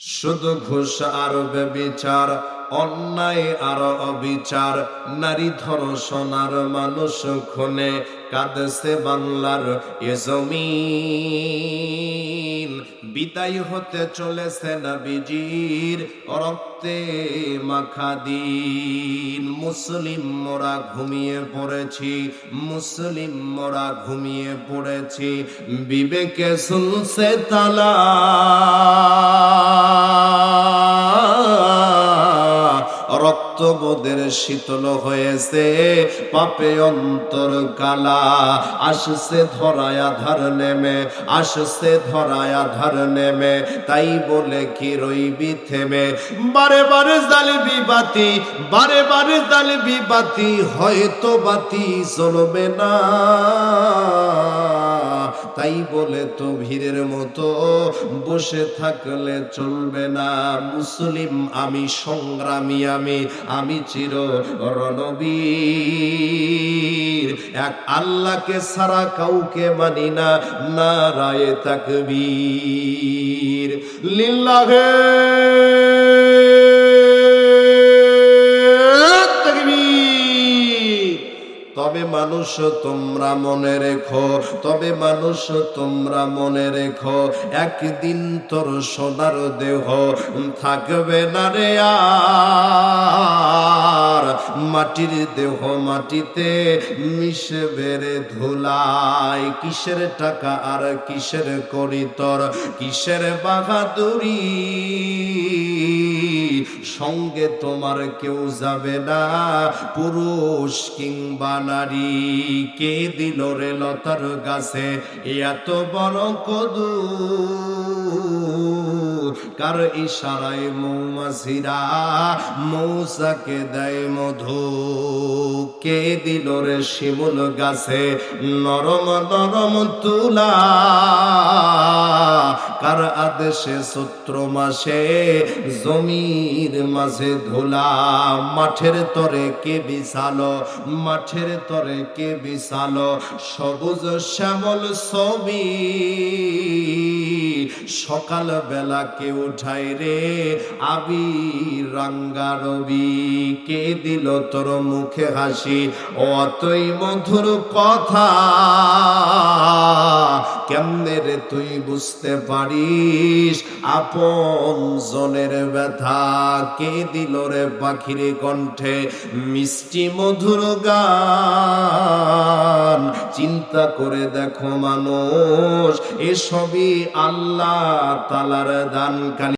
শুধু ঘুষ আর বিচার অন্যায় আর অবিচার। নারী ধর্ষণ আর মানুষ খুনে, কাঁদছে বাংলার এ জমিন। বিদায় হতে চলেছে না বিজির রক্তে মাখা দিন। মুসলিম মোরা ঘুমিয়ে পড়েছি, মুসলিম মোরা ঘুমিয়ে পড়েছি। বিবেকে শুনছে তালা। রক্তবোধের শীতল হয়েছে, পাপে অন্তর কালা। আসছে ধরায় আধার নেমে, আসছে ধরায় আধার নেমে, তাই বলে কি রইবি থেমে। বারে বারে জালবি বাতি, বারে বারে জালবি বাতি, হয়তো বাতি চলবে না। তাই বলে তো ভিড়ের মতো, বসে থাকলে চলবে না। মুসলিম আমি, সংগ্রামী আমি আমি চির রণবীর। এক আল্লাহকে সারা কাউকে মানি না নারায় তাকবীর। লিল্লাহে তবে মানুষ তোমরা মনে রেখো, তবে মানুষ তোমরা মনে রেখো, একদিন তোর সোনার দেহ থাকবে না রে আর। মাটির দেহ মাটিতে মিশবে রে ধুলাই, কিসের টাকা আর কিসের করি তোর কিসের বাহাদুরি? সঙ্গে তোমার কেউ যাবে না। পুরুষ কিংবা নারী, কে দিল রে লতার গাছে? এত বড় কদু কার ইশারায় মৌমাছিরা মৌসাকে দেয় মধু কে দিল রে শিমুল গাছে নরম নরম তুলা কার আদেশে সূত্র মাসে জমির মাঝে ধুলা মাঠের তরে কে বিছালো মাঠের তরে কে বিছালো সবুজ শ্যামল ছবি সকাল বেলা কে উঠাই রে? আবি রাঙ্গা রবি, কে দিল তোর মুখে হাসি? অতই মধুর কথা কেমনে রে তুই বুঝতে পারিস? আপন জনের ব্যথা কে দিল রে পাখির কণ্ঠে? মিষ্টি মধুর গান, চিন্তা করে দেখো মানুষ, এসবই আল্লাহ তালার দান কালি